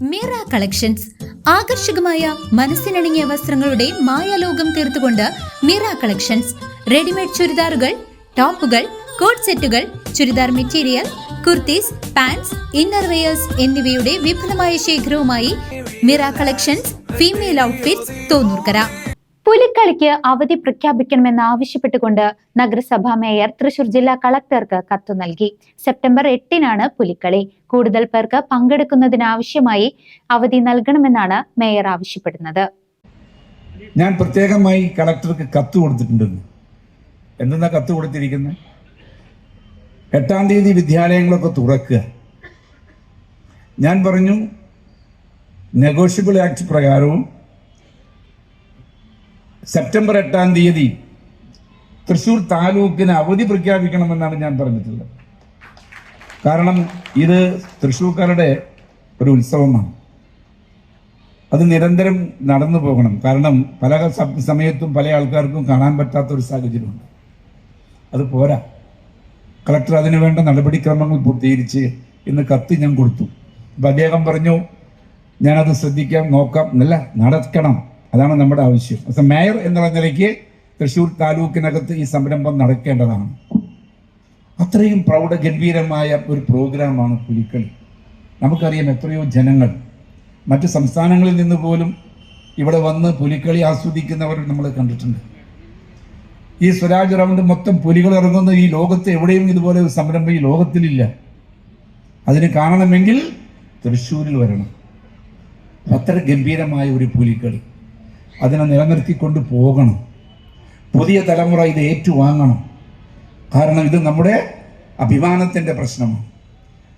Meera collections. ആകർഷകമായ മനസ്സിനണിഞ്ഞ വസ്ത്രങ്ങളുടെ മായാലോകം തീർത്തുകൊണ്ട് മീറ കളക്ഷൻസ്. റെഡിമെയ്ഡ് ചുരിദാറുകൾ ടോപ്പുകൾ കോട്ട് സെറ്റുകൾ churidar material kurtis pants innerwears എന്നിവയുടെ വിപുലമായ ശേഖരവുമായി Mira collections female outfits Thonnurkkara. പുലിക്കളിക്ക് അവധി പ്രഖ്യാപിക്കണമെന്ന് ആവശ്യപ്പെട്ടുകൊണ്ട് നഗരസഭാ മേയർ തൃശൂർ ജില്ലാ കളക്ടർക്ക് കത്തു നൽകി. സെപ്റ്റംബർ എട്ടിനാണ് പുലിക്കളി. കൂടുതൽ പേർക്ക് പങ്കെടുക്കുന്നതിനാവശ്യമായി അവധി നൽകണമെന്നാണ് മേയർ ആവശ്യപ്പെടുന്നത്. ഞാൻ പ്രത്യേകമായി കളക്ടർക്ക് കത്ത് കൊടുത്തിട്ടുണ്ടെന്ന് എന്തെന്നാ കത്ത് കൊടുത്തിരിക്കുന്നത് എട്ടാം തീയതി വിദ്യാലയങ്ങളൊക്കെ തുറക്കുക. ഞാൻ പറഞ്ഞു നെഗോഷ്യബിൾ ആക്ട് പ്രകാരവും സെപ്റ്റംബർ എട്ടാം തീയതി തൃശൂർ താലൂക്കിന് അവധി പ്രഖ്യാപിക്കണമെന്നാണ് ഞാൻ പറഞ്ഞിട്ടുള്ളത്. കാരണം ഇത് തൃശ്ശൂർക്കാരുടെ ഒരു ഉത്സവമാണ്. അത് നിരന്തരം നടന്നു പോകണം. കാരണം പല സമയത്തും പല ആൾക്കാർക്കും കാണാൻ പറ്റാത്ത ഒരു സാഹചര്യമുണ്ട്. അത് പോരാ. കളക്ടർ അതിനു വേണ്ട നടപടിക്രമങ്ങൾ പൂർത്തീകരിച്ച് ഇന്ന് കത്ത് ഞാൻ കൊടുത്തു. അപ്പം അദ്ദേഹം പറഞ്ഞു ഞാനത് ശ്രദ്ധിക്കാം നോക്കാം എന്നല്ല നടക്കണം. അതാണ് നമ്മുടെ ആവശ്യം. പക്ഷെ മേയർ എന്നുള്ള നിലയ്ക്ക് തൃശ്ശൂർ താലൂക്കിനകത്ത് ഈ സംരംഭം നടക്കേണ്ടതാണ്. അത്രയും പ്രൗഢഗംഭീരമായ ഒരു പ്രോഗ്രാമാണ് പുലിക്കളി. നമുക്കറിയാം എത്രയോ ജനങ്ങൾ മറ്റ് സംസ്ഥാനങ്ങളിൽ നിന്ന് പോലും ഇവിടെ വന്ന് പുലിക്കളി ആസ്വദിക്കുന്നവർ നമ്മൾ കണ്ടിട്ടുണ്ട്. ഈ സ്വരാജ് റൗണ്ട് മൊത്തം പുലികൾ ഇറങ്ങുന്ന ഈ ലോകത്ത് എവിടെയും ഇതുപോലെ ഒരു സംരംഭം ഈ ലോകത്തിലില്ല. അതിന് കാണണമെങ്കിൽ തൃശ്ശൂരിൽ വരണം. അത്ര ഗംഭീരമായ ഒരു പുലിക്കളി. അതിനെ നിലനിർത്തിക്കൊണ്ട് പോകണം. പുതിയ തലമുറ ഇത് ഏറ്റുവാങ്ങണം. കാരണം ഇത് നമ്മുടെ അഭിമാനത്തിന്റെ പ്രശ്നമാണ്.